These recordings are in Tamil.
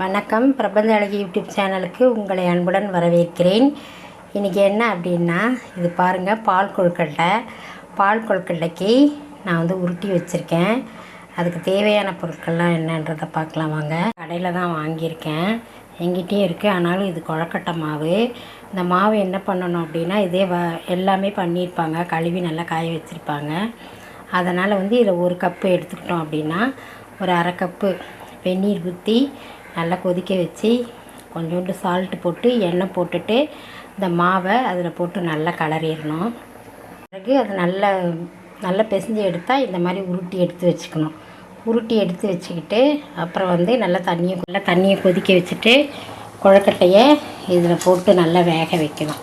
வணக்கம். பிரபஞ்ச அழகி யூடியூப் சேனலுக்கு உங்களை அன்புடன் வரவேற்கிறேன். இன்றைக்கி என்ன அப்படின்னா இது பாருங்கள் பால் கொழுக்கட்டை. பால் கொழுக்கட்டைக்கு நான் வந்து உருட்டி வச்சுருக்கேன். அதுக்கு தேவையான பொருட்கள்லாம் என்னன்றதை பார்க்கலாம் வாங்க. கடையில் தான் வாங்கியிருக்கேன். எங்கிட்டயும் இருக்குது ஆனாலும் இது கொழக்கட்டை மாவு. இந்த மாவு என்ன பண்ணணும் அப்படின்னா இதே வ எல்லாமே பண்ணியிருப்பாங்க. கழுவி நல்லா காய வச்சுருப்பாங்க. அதனால் வந்து இதில் ஒரு கப்பு எடுத்துக்கிட்டோம் அப்படின்னா ஒரு அரை கப்பு வெந்நீர் ஊற்றி நல்லா கொதிக்க வச்சு கொஞ்சோண்டு சால்ட்டு போட்டு எண்ணெய் போட்டுட்டு இந்த மாவை அதில் போட்டு நல்லா கலரிடணும் பிறகு அது நல்லா நல்லா பிசைஞ்சு எடுத்தால் இந்த மாதிரி உருட்டி எடுத்து வச்சுக்கணும். உருட்டி எடுத்து வச்சுக்கிட்டு அப்புறம் வந்து நல்லா தண்ணியை நல்லா தண்ணியை கொதிக்க வச்சுட்டு கொழுக்கட்டையை இதில் போட்டு நல்லா வேக வைக்கணும்.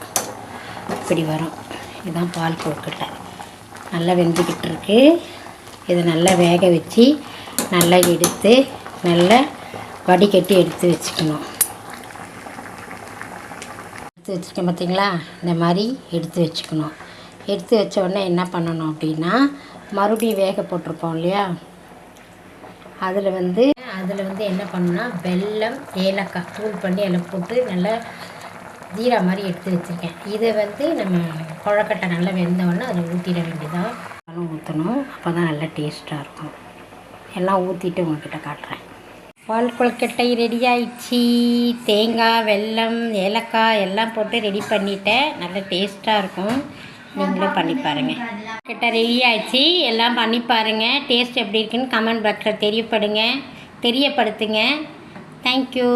இப்படி வரும். இதுதான் பால் கொழுக்கட்டை. நல்லா வெந்துக்கிட்டு இருக்கு. இதை நல்லா வேக வச்சு நல்லா எடுத்து நல்லா வடிகட்டி எடுத்து வச்சுக்கணும். எடுத்து வச்சுருக்கேன் பார்த்தீங்களா இந்த மாதிரி எடுத்து வச்சுக்கணும். எடுத்து வச்ச உடனே என்ன பண்ணணும் அப்படின்னா மறுபடியும் வேக போட்டிருப்போம் இல்லையா? அதில் வந்து அதில் வந்து என்ன பண்ணணும்னா வெல்லம் ஏலக்காய் தூள் பண்ணி எல்லாம் போட்டு நல்லா ஜீரா மாதிரி எடுத்து வச்சுருக்கேன். இதை வந்து நம்ம குழக்கட்டை நல்லா வெந்தவொடனே அதில் ஊற்றிட வேண்டியதான் ஊற்றணும் அப்போ தான் நல்லா டேஸ்ட்டாக இருக்கும். எல்லாம் ஊற்றிட்டு உங்ககிட்ட காட்டுறேன். பால் கொழுக்கட்டை ரெடி ஆயிடுச்சு. தேங்காய் வெல்லம் ஏலக்காய் எல்லாம் போட்டு ரெடி பண்ணிட்டேன். நல்ல டேஸ்ட்டாக இருக்கும். நீங்களும் பண்ணி பாருங்கள் கிட்ட ரெடி ஆயிடுச்சு. எல்லாம் பண்ணி பாருங்கள் டேஸ்ட் எப்படி இருக்குன்னு கமெண்ட் பாக்ஸில் தெரியப்படுங்க. தெரியப்படுத்துங்க. தேங்க்யூ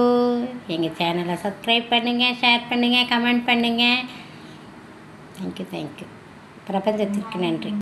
எங்கள் சேனலை சப்ஸ்கிரைப் பண்ணுங்கள் ஷேர் பண்ணுங்கள் கமெண்ட் பண்ணுங்கள் தேங்க்யூ தேங்க்யூ பிரபஞ்சத்திற்கு நன்றி.